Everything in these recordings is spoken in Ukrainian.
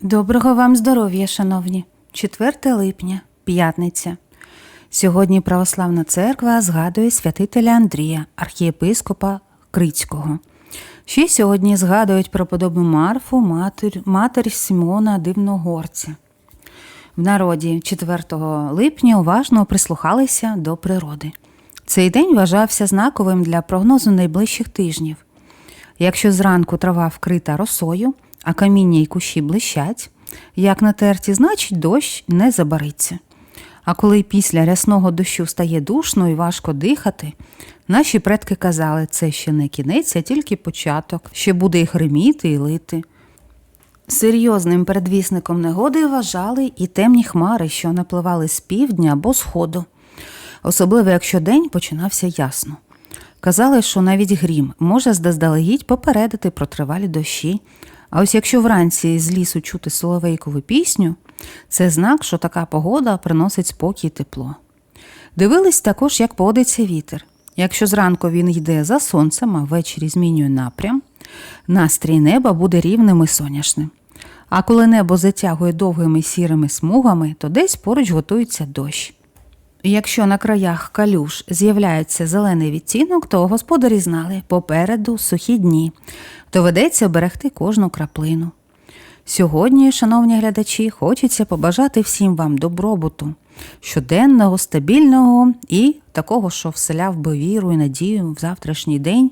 Доброго вам здоров'я, шановні. 4 липня, п'ятниця. Сьогодні Православна церква згадує святителя Андрія, архієпископа Крицького. Ще сьогодні згадують про подобу Марфу, матір, матір Симона Дивногорця. В народі 4 липня уважно прислухалися до природи. Цей день вважався знаковим для прогнозу найближчих тижнів. Якщо зранку трава вкрита росою, а каміння й кущі блищать, як на терті, значить дощ не забариться. А коли після рясного дощу стає душно і важко дихати, наші предки казали, це ще не кінець, а тільки початок, ще буде і гриміти, і лити. Серйозним передвісником негоди вважали і темні хмари, що напливали з півдня або сходу, особливо якщо день починався ясно. Казали, що навіть грім може заздалегідь попередити про тривалі дощі. А ось якщо вранці з лісу чути соловейкову пісню, це знак, що така погода приносить спокій і тепло. Дивились також, як поводиться вітер. Якщо зранку він йде за сонцем, а ввечері змінює напрям, настрій неба буде рівним і соняшним. А коли небо затягує довгими сірими смугами, то десь поруч готується дощ. Якщо на краях калюш з'являється зелений відтінок, то господарі знали попереду сухі дні, доведеться берегти кожну краплину. Сьогодні, шановні глядачі, хочеться побажати всім вам добробуту, щоденного, стабільного і такого, що вселяв би віру і надію в завтрашній день.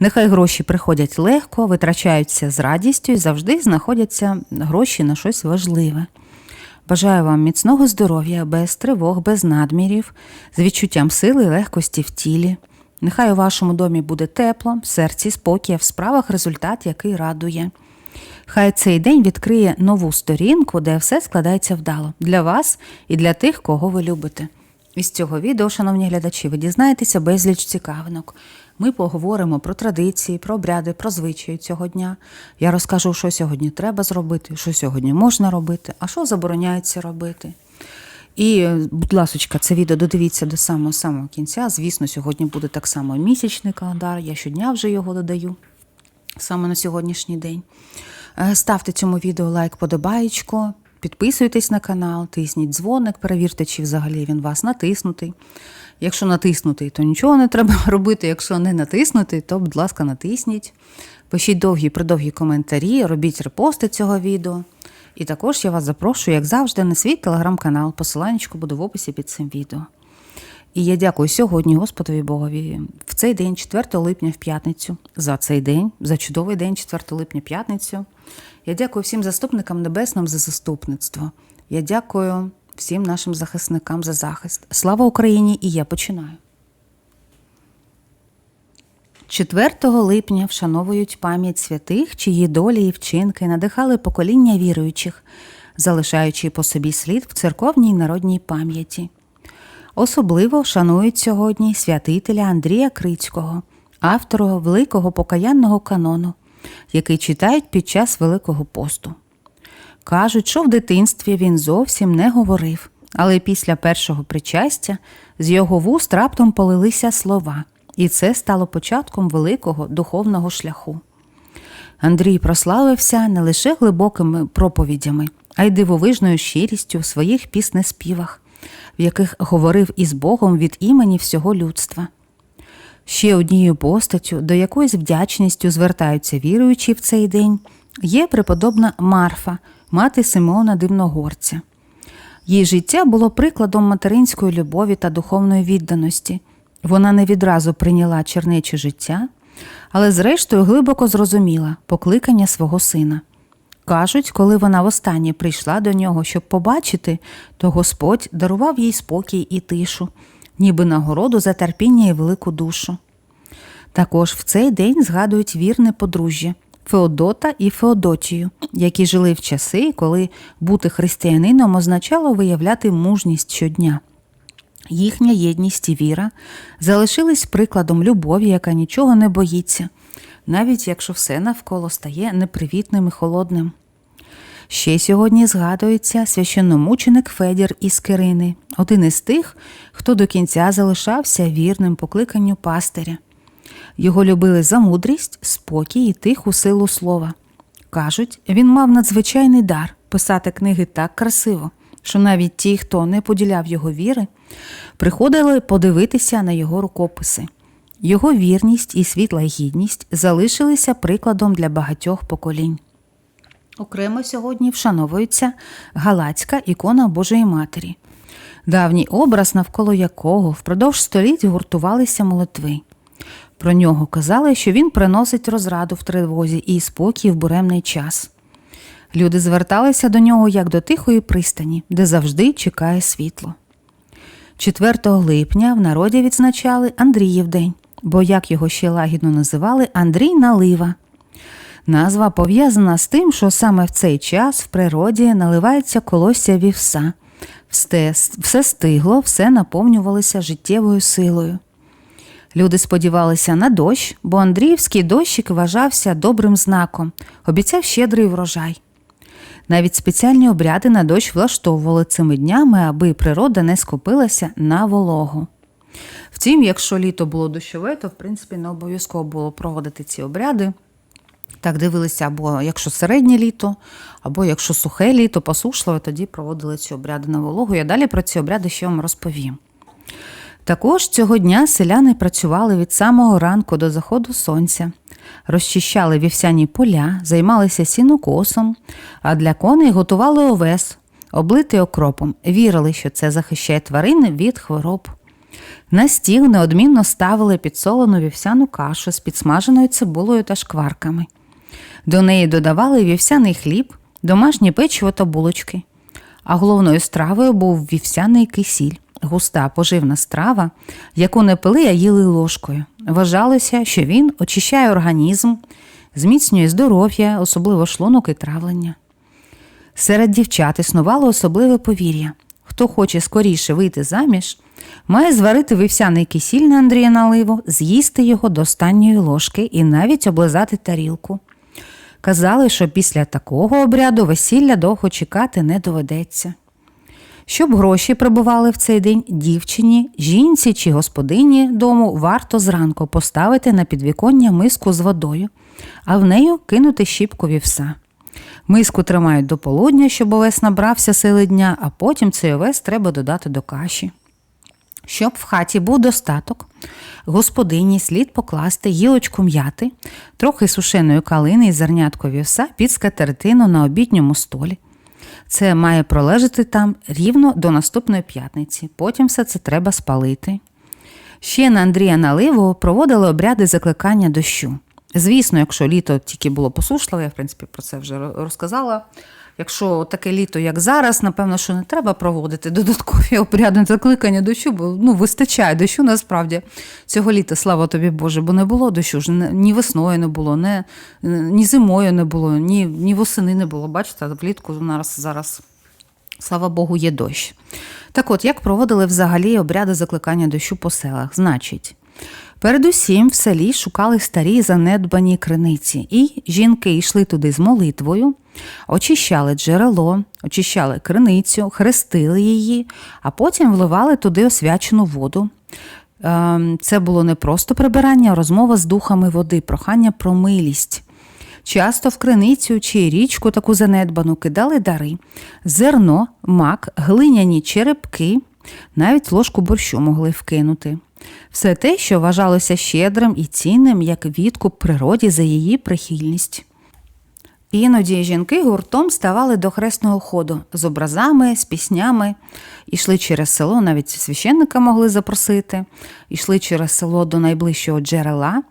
Нехай гроші приходять легко, витрачаються з радістю і завжди знаходяться гроші на щось важливе. Бажаю вам міцного здоров'я, без тривог, без надмірів, з відчуттям сили і легкості в тілі. Нехай у вашому домі буде тепло, в серці спокій, а в справах результат, який радує. Хай цей день відкриє нову сторінку, де все складається вдало для вас і для тих, кого ви любите. Із цього відео, шановні глядачі, ви дізнаєтеся безліч цікавинок. Ми поговоримо про традиції, про обряди, про звичаї цього дня. Я розкажу, що сьогодні треба зробити, що сьогодні можна робити, а що забороняється робити. І, будь ласочка, це відео додивіться до самого самого кінця. Звісно, сьогодні буде так само місячний календар. Я щодня вже його додаю саме на сьогоднішній день. Е, Ставте цьому відео лайк, подобаєчко, підписуйтесь на канал, тисніть дзвоник, перевірте, чи взагалі він вас натиснутий. Якщо натиснутий, то нічого не треба робити. Якщо не натиснутий, то, будь ласка, натисніть. Пишіть довгі придовгі коментарі, робіть репости цього відео. І також я вас запрошую, як завжди, на свій телеграм-канал. Посилання буде в описі під цим відео. І я дякую сьогодні Господові Богові в цей день, 4 липня, в п'ятницю, за цей день, за чудовий день, 4 липня, п'ятницю. Я дякую всім заступникам небесним за заступництво. Я дякую всім нашим захисникам за захист. Слава Україні! І я починаю. 4 липня вшановують пам'ять святих, чиї долі і вчинки надихали покоління віруючих, залишаючи по собі слід в церковній народній пам'яті. Особливо шанують сьогодні святителя Андрія Крицького, автора великого покаянного канону, який читають під час Великого посту. Кажуть, що в дитинстві він зовсім не говорив, але після першого причастя з його вуст раптом полилися слова, і це стало початком великого духовного шляху. Андрій прославився не лише глибокими проповідями, а й дивовижною щирістю в своїх піснеспівах, в яких говорив із Богом від імені всього людства. Ще однією постаттю, до якої з вдячністю звертаються віруючі в цей день, є преподобна Марфа, мати Симеона Дивногорця. Її життя було прикладом материнської любові та духовної відданості. Вона не відразу прийняла чернече життя, але зрештою глибоко зрозуміла покликання свого сина. Кажуть, коли вона востаннє прийшла до нього, щоб побачити, то Господь дарував їй спокій і тишу, ніби нагороду за терпіння і велику душу. Також в цей день згадують вірне подружжя Феодота і Феодотію, які жили в часи, коли бути християнином означало виявляти мужність щодня. Їхня єдність і віра залишились прикладом любові, яка нічого не боїться, навіть якщо все навколо стає непривітним і холодним. Ще сьогодні згадується священномученик Федір із Кирини, один із тих, хто до кінця залишався вірним покликанню пастиря. Його любили за мудрість, спокій і тиху силу слова. Кажуть, він мав надзвичайний дар писати книги так красиво, що навіть ті, хто не поділяв його віри, приходили подивитися на його рукописи. Його вірність і світла гідність залишилися прикладом для багатьох поколінь. Окремо сьогодні вшановується Галацька ікона Божої Матері, давній образ, навколо якого впродовж століть гуртувалися молитви. Про нього казали, що він приносить розраду в тривозі і спокій в буремний час. Люди зверталися до нього як до тихої пристані, де завжди чекає світло. 4 липня в народі відзначали Андріїв день, бо як його ще лагідно називали Андрій Налива. Назва пов'язана з тим, що саме в цей час в природі наливається колосся вівса. Все, все стигло, все наповнювалося життєвою силою. Люди сподівалися на дощ, бо Андріївський дощик вважався добрим знаком, обіцяв щедрий врожай. Навіть спеціальні обряди на дощ влаштовували цими днями, аби природа не скупилася на вологу. Втім, якщо літо було дощове, то в принципі не обов'язково було проводити ці обряди. Так дивилися, або якщо середнє літо, або якщо сухе літо, посушливе, тоді проводили ці обряди на вологу. Я далі про ці обряди ще вам розповім. Також цього дня селяни працювали від самого ранку до заходу сонця, розчищали вівсяні поля, займалися сінокосом, а для коней готували овес, облитий окропом, вірили, що це захищає тварин від хвороб. На стіл неодмінно ставили підсолену вівсяну кашу з підсмаженою цибулею та шкварками. До неї додавали вівсяний хліб, домашнє печиво та булочки. А головною стравою був вівсяний кисіль, густа поживна страва, яку не пили, а їли ложкою. Вважалося, що він очищає організм, зміцнює здоров'я, особливо шлунок і травлення. Серед дівчат існувало особливе повір'я. Хто хоче скоріше вийти заміж, має зварити вівсяний кисіль на Андрія наливу, з'їсти його до останньої ложки і навіть облизати тарілку. Казали, що після такого обряду весілля довго чекати не доведеться. Щоб гроші прибували в цей день дівчині, жінці чи господині дому варто зранку поставити на підвіконня миску з водою, а в нею кинути щіпку вівса. Миску тримають до полудня, щоб овес набрався сили дня, а потім цей овес треба додати до каші. Щоб в хаті був достаток, господині слід покласти гілочку м'яти, трохи сушеної калини і зернятко вівса під скатертину на обідньому столі. Це має пролежати там рівно до наступної п'ятниці. Потім все це треба спалити. Ще на Андрія Наливу проводили обряди закликання дощу. Звісно, якщо літо тільки було посушливе, я в принципі про це вже розказала. Якщо таке літо, як зараз, напевно, що не треба проводити додаткові обряди закликання дощу, бо ну, вистачає дощу насправді цього літа, слава тобі Боже, бо не було дощу, ж ні весною не було, не, ні зимою не було, ні ні восени не було. Бачите, влітку зараз, зараз, слава Богу, є дощ. Так от, як проводили взагалі обряди закликання дощу по селах? Значить. Передусім в селі шукали старі занедбані криниці, і жінки йшли туди з молитвою, очищали джерело, очищали криницю, хрестили її, а потім вливали туди освячену воду. Ем, це було не просто прибирання, а розмова з духами води, прохання про милість. Часто в криницю чи річку таку занедбану кидали дари, зерно, мак, глиняні черепки, навіть ложку борщу могли вкинути. Все те, що вважалося щедрим і цінним, як відкуп природі за її прихильність. Іноді жінки гуртом ставали до хресного ходу з образами, з піснями, ішли через село, навіть священника могли запросити, ішли через село до найближчого джерела.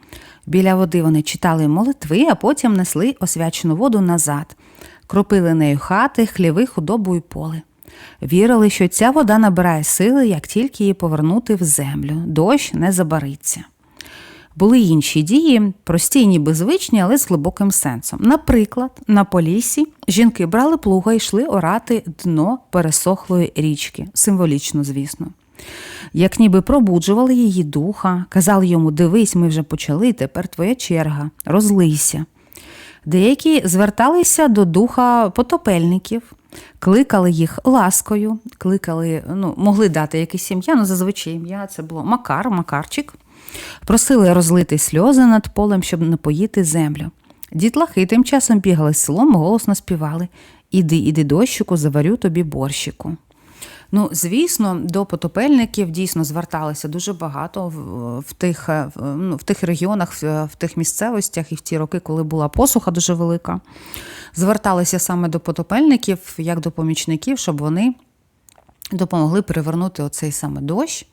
Біля води вони читали молитви, а потім несли освячену воду назад, кропили нею хати, хліви, худобу і поле. Вірили, що ця вода набирає сили, як тільки її повернути в землю, дощ не забариться. Були інші дії, прості ніби звичні, але з глибоким сенсом. Наприклад, на полісі жінки брали плуга і йшли орати дно пересохлої річки, символічно, звісно. Як ніби пробуджували її духа, казали йому Дивись, ми вже почали, тепер твоя черга, розлийся. Деякі зверталися до духа потопельників, кликали їх ласкою, кликали, ну, могли дати якесь ім'я, ну зазвичай ім'я це було Макар, Макарчик. Просили розлити сльози над полем, щоб напоїти землю. Дітлахи тим часом бігали з селом, голосно співали Іди, іди, дощику, заварю тобі борщику. Ну, звісно, до потопельників дійсно зверталися дуже багато в, тих е, ну, в тих регіонах, в, тих місцевостях і в ті роки, коли була посуха дуже велика. Зверталися саме до потопельників, як до помічників, щоб вони допомогли перевернути оцей саме дощ.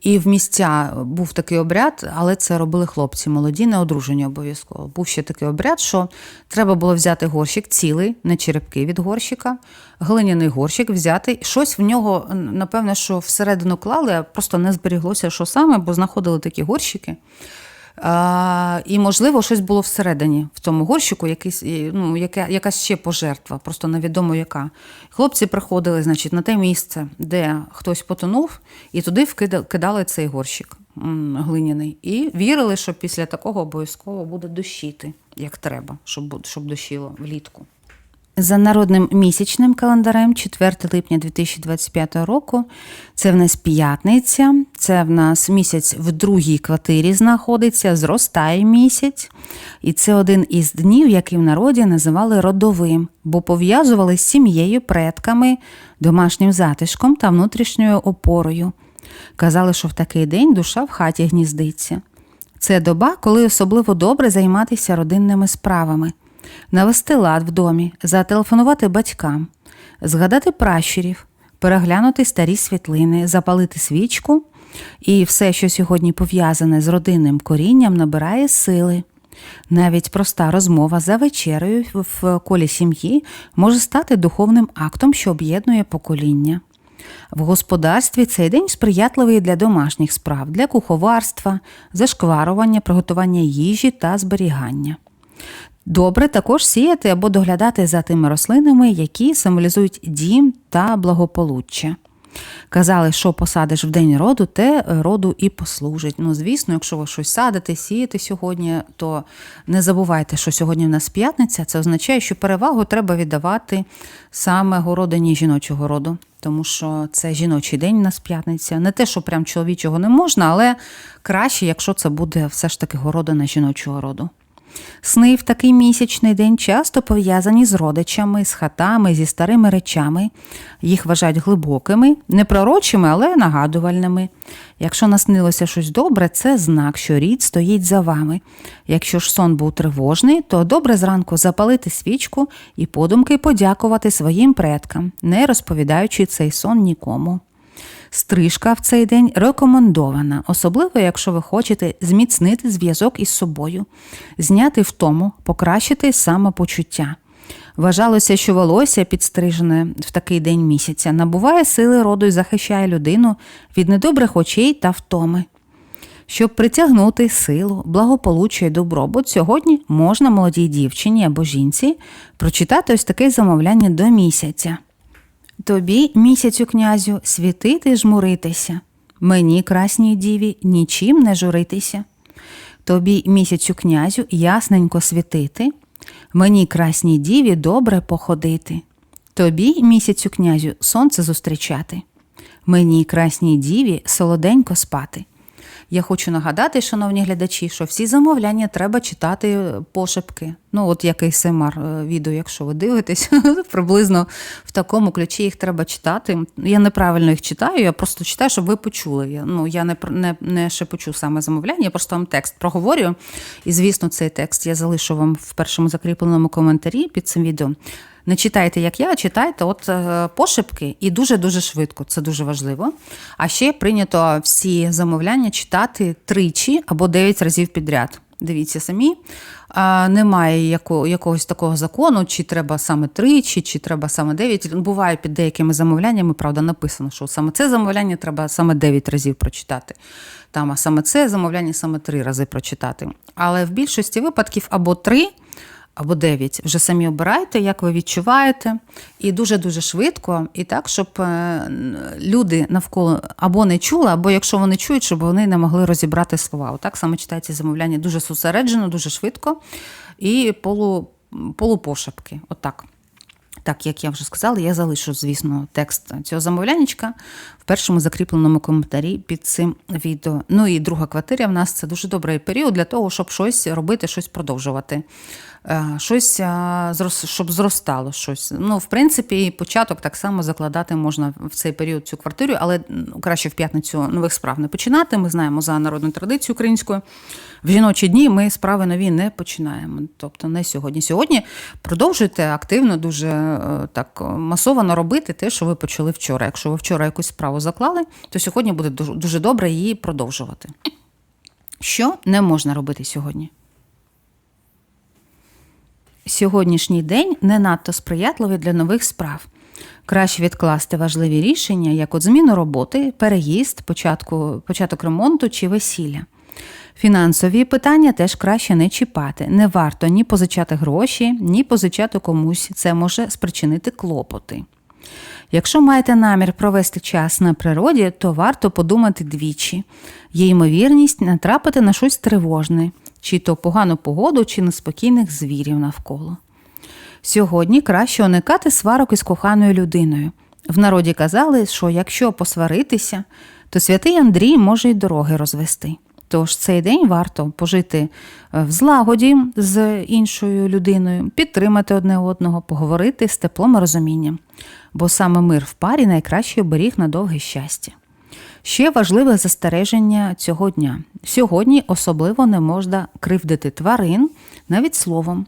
І в місця був такий обряд, але це робили хлопці молоді, не одружені обов'язково. Був ще такий обряд, що треба було взяти горщик цілий, не черепки від горщика, глиняний горщик взяти. Щось в нього, напевно, що всередину клали, а просто не зберіглося, що саме, бо знаходили такі горщики. А, І, можливо, щось було всередині в тому горщику, якийсь, ну, яка, якась ще пожертва, просто невідомо яка. Хлопці приходили значить, на те місце, де хтось потонув, і туди вкидали, цей горщик глиняний. І вірили, що після такого обов'язково буде дощити, як треба, щоб, щоб дощило влітку. За народним місячним календарем, 4 липня 2025 року, це в нас п'ятниця, це в нас місяць в другій квартирі знаходиться, зростає місяць. І це один із днів, який в народі називали родовим, бо пов'язували з сім'єю, предками, домашнім затишком та внутрішньою опорою. Казали, що в такий день душа в хаті гніздиться. Це доба, коли особливо добре займатися родинними справами навести лад в домі, зателефонувати батькам, згадати пращурів, переглянути старі світлини, запалити свічку, і все, що сьогодні пов'язане з родинним корінням, набирає сили. Навіть проста розмова за вечерею в колі сім'ї може стати духовним актом, що об'єднує покоління. В господарстві цей день сприятливий для домашніх справ, для куховарства, зашкварування, приготування їжі та зберігання. Добре також сіяти або доглядати за тими рослинами, які символізують дім та благополуччя. Казали, що посадиш в день роду, те роду і послужить. Ну, звісно, якщо ви щось садите, сієте сьогодні, то не забувайте, що сьогодні в нас п'ятниця. Це означає, що перевагу треба віддавати саме городині жіночого роду, тому що це жіночий день у нас п'ятниця. Не те, що прям чоловічого не можна, але краще, якщо це буде все ж таки городина жіночого роду. Сни в такий місячний день часто пов'язані з родичами, з хатами, зі старими речами. Їх вважають глибокими, не пророчими, але нагадувальними. Якщо наснилося щось добре, це знак, що рід стоїть за вами. Якщо ж сон був тривожний, то добре зранку запалити свічку і подумки подякувати своїм предкам, не розповідаючи цей сон нікому. Стрижка в цей день рекомендована, особливо, якщо ви хочете зміцнити зв'язок із собою, зняти втому, покращити самопочуття. Вважалося, що волосся, підстрижене в такий день місяця, набуває сили роду і захищає людину від недобрих очей та втоми. Щоб притягнути силу, благополуччя і добробут, сьогодні можна молодій дівчині або жінці прочитати ось таке замовляння до місяця. Тобі, місяцю князю, світити жмуритися, мені, красній діві, нічим не журитися. Тобі, місяцю князю, ясненько світити, мені, красній діві, добре походити. Тобі, місяцю князю, сонце зустрічати, мені, красній діві, солоденько спати. Я хочу нагадати, шановні глядачі, що всі замовляння треба читати пошепки. Ну, от який семар е, відео, якщо ви дивитесь, приблизно в такому ключі їх треба читати. Я неправильно їх читаю, я просто читаю, щоб ви почули. Ну, я не не, не шепочу саме замовляння, я просто вам текст проговорюю. І, звісно, цей текст я залишу вам в першому закріпленому коментарі під цим відео. Не читайте, як я, читайте от е, пошепки і дуже-дуже швидко, це дуже важливо. А ще прийнято всі замовляння читати тричі або дев'ять разів підряд. Дивіться самі, немає якогось такого закону, чи треба саме тричі, чи треба саме дев'ять. Буває під деякими замовляннями, правда, написано, що саме це замовляння треба саме дев'ять разів прочитати. Там, А саме це замовляння саме три рази прочитати. Але в більшості випадків або три або 9. Вже самі обирайте, як ви відчуваєте. І дуже-дуже швидко, і так, щоб е, люди навколо або не чули, або якщо вони чують, щоб вони не могли розібрати слова. Отак саме читається замовляння дуже зосереджено, дуже швидко і полу, полупошепки. Отак. Так, як я вже сказала, я залишу, звісно, текст цього замовляннячка в першому закріпленому коментарі під цим відео. Ну і друга квартира в нас це дуже добрий період для того, щоб щось робити, щось продовжувати. Е, щось, е, щоб зростало щось. Ну, в принципі, і початок так само закладати можна в цей період цю квартиру, але краще в п'ятницю нових справ не починати. Ми знаємо за народну традицію українською. В жіночі дні ми справи нові не починаємо. Тобто не сьогодні. Сьогодні продовжуйте активно, дуже е, так масово робити те, що ви почали вчора. Якщо ви вчора якусь справу заклали, то сьогодні буде дуже добре її продовжувати. Що не можна робити сьогодні? Сьогоднішній день не надто сприятливий для нових справ. Краще відкласти важливі рішення, як от зміну роботи, переїзд, початку, початок ремонту чи весілля. Фінансові питання теж краще не чіпати. Не варто ні позичати гроші, ні позичати комусь. Це може спричинити клопоти. Якщо маєте намір провести час на природі, то варто подумати двічі. Є ймовірність натрапити на щось тривожне, чи то погану погоду, чи неспокійних звірів навколо. Сьогодні краще уникати сварок із коханою людиною. В народі казали, що якщо посваритися, то святий Андрій може й дороги розвести. Тож цей день варто пожити е, в злагоді з іншою людиною, підтримати одне одного, поговорити з теплом і розумінням, бо саме мир в парі найкращий оберіг на довге щастя. Ще важливе застереження цього дня. Сьогодні особливо не можна кривдити тварин навіть словом.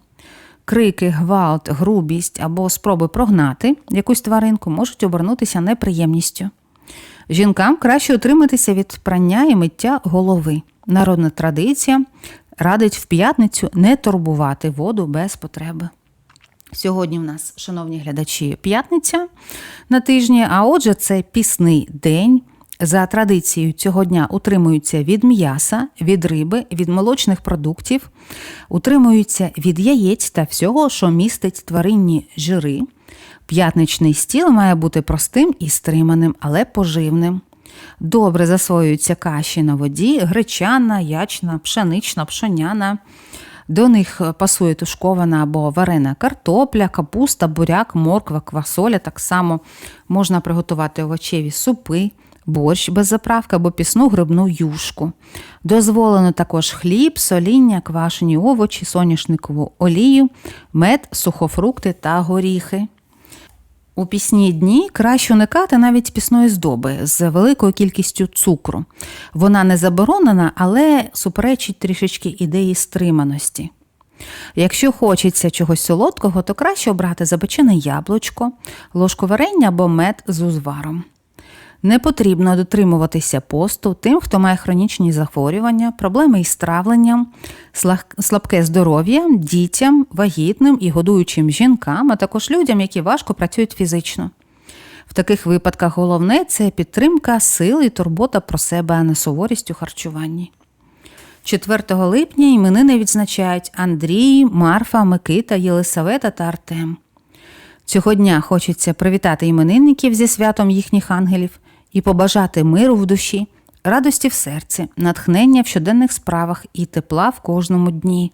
Крики, гвалт, грубість або спроби прогнати якусь тваринку можуть обернутися неприємністю. Жінкам краще утриматися від прання і миття голови. Народна традиція радить в п'ятницю не турбувати воду без потреби. Сьогодні в нас, шановні глядачі, п'ятниця на тижні, а отже, це пісний день. За традицією цього дня утримуються від м'яса, від риби, від молочних продуктів, утримуються від яєць та всього, що містить тваринні жири. П'ятничний стіл має бути простим і стриманим, але поживним. Добре засвоюються каші на воді, гречана, ячна, пшенична, пшоняна. До них пасує тушкована або варена картопля, капуста, буряк, морква, квасоля. Так само можна приготувати овочеві супи, борщ без заправки або пісну грибну юшку. Дозволено також хліб, соління, квашені овочі, соняшникову олію, мед, сухофрукти та горіхи. У пісні дні краще уникати навіть пісної здоби з великою кількістю цукру. Вона не заборонена, але суперечить трішечки ідеї стриманості. Якщо хочеться чогось солодкого, то краще обрати запечене яблучко, ложку варення або мед з узваром. Не потрібно дотримуватися посту тим, хто має хронічні захворювання, проблеми із травленням, слабке здоров'я, дітям, вагітним і годуючим жінкам, а також людям, які важко працюють фізично. В таких випадках головне це підтримка сил і турбота про себе, а не суворість у харчуванні. 4 липня іменини відзначають Андрій, Марфа, Микита, Єлисавета та Артем. Цього дня хочеться привітати іменинників зі святом їхніх ангелів і побажати миру в душі, радості в серці, натхнення в щоденних справах і тепла в кожному дні.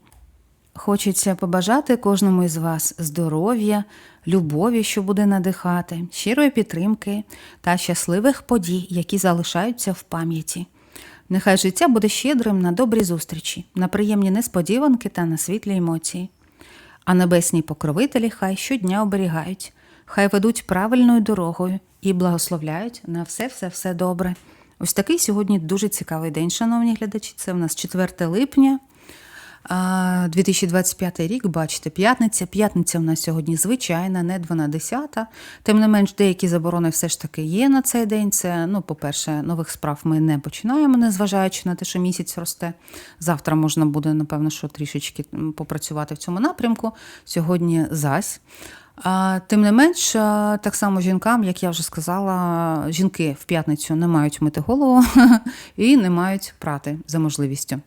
Хочеться побажати кожному із вас здоров'я, любові, що буде надихати, щирої підтримки та щасливих подій, які залишаються в пам'яті. Нехай життя буде щедрим на добрі зустрічі, на приємні несподіванки та на світлі емоції. А небесні покровителі хай щодня оберігають, хай ведуть правильною дорогою і благословляють на все-все-все добре. Ось такий сьогодні дуже цікавий день, шановні глядачі. Це в нас 4 липня. 2025 рік, бачите, п'ятниця. П'ятниця в нас сьогодні звичайна, не 12. Тим не менш, деякі заборони все ж таки є на цей день. Це, ну, по-перше, нових справ ми не починаємо, незважаючи на те, що місяць росте. Завтра можна буде, напевно, що трішечки попрацювати в цьому напрямку. Сьогодні зась. Тим не менш, так само жінкам, як я вже сказала, жінки в п'ятницю не мають мити голову і не мають прати за можливістю.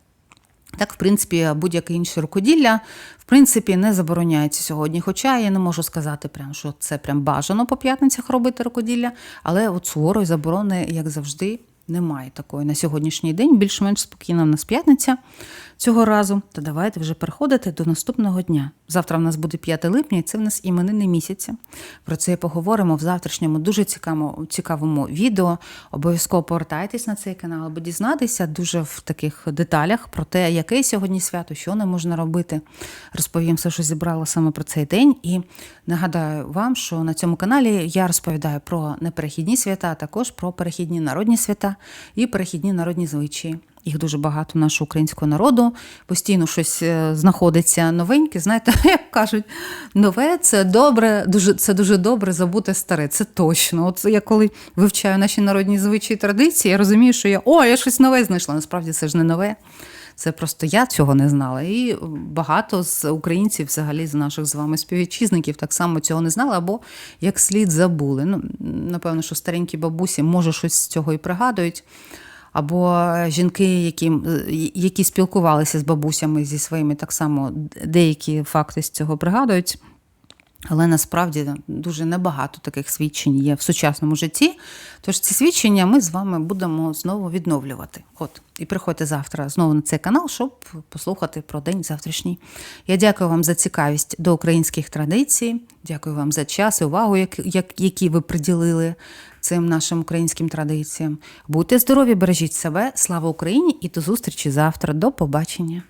Так, в принципі, будь-яке інше рукоділля, в принципі, не забороняється сьогодні. Хоча я не можу сказати, прям, що це прям бажано по п'ятницях робити рукоділля, але от суворої заборони, як завжди, немає такої на сьогоднішній день. Більш-менш спокійна в нас п'ятниця цього разу. То давайте вже переходити до наступного дня. Завтра в нас буде 5 липня, і це в нас іменини місяця. Про це поговоримо в завтрашньому дуже цікавому, цікавому відео. Обов'язково повертайтесь на цей канал, аби дізнатися дуже в таких деталях про те, яке сьогодні свято, що не можна робити. Розповім все, що зібрала саме про цей день. І нагадаю вам, що на цьому каналі я розповідаю про неперехідні свята, а також про перехідні народні свята і перехідні народні звичаї. Їх дуже багато нашого українського народу. Постійно щось е, знаходиться новеньке. Знаєте, як кажуть, нове це добре, дуже це дуже добре забути старе. Це точно. От я коли вивчаю наші народні звичаї традиції, я розумію, що я о, я щось нове знайшла. Насправді це ж не нове. Це просто я цього не знала. І багато з українців, взагалі, з наших з вами співвітчизників, так само цього не знали або як слід забули. Ну, напевно, що старенькі бабусі, може, щось з цього і пригадують. Або жінки, які, які спілкувалися з бабусями зі своїми, так само деякі факти з цього пригадують. Але насправді дуже небагато таких свідчень є в сучасному житті. Тож ці свідчення ми з вами будемо знову відновлювати. От, і приходьте завтра знову на цей канал, щоб послухати про день завтрашній. Я дякую вам за цікавість до українських традицій. Дякую вам за час і увагу, як, як, які ви приділили цим нашим українським традиціям. Будьте здорові, бережіть себе, слава Україні і до зустрічі завтра. До побачення.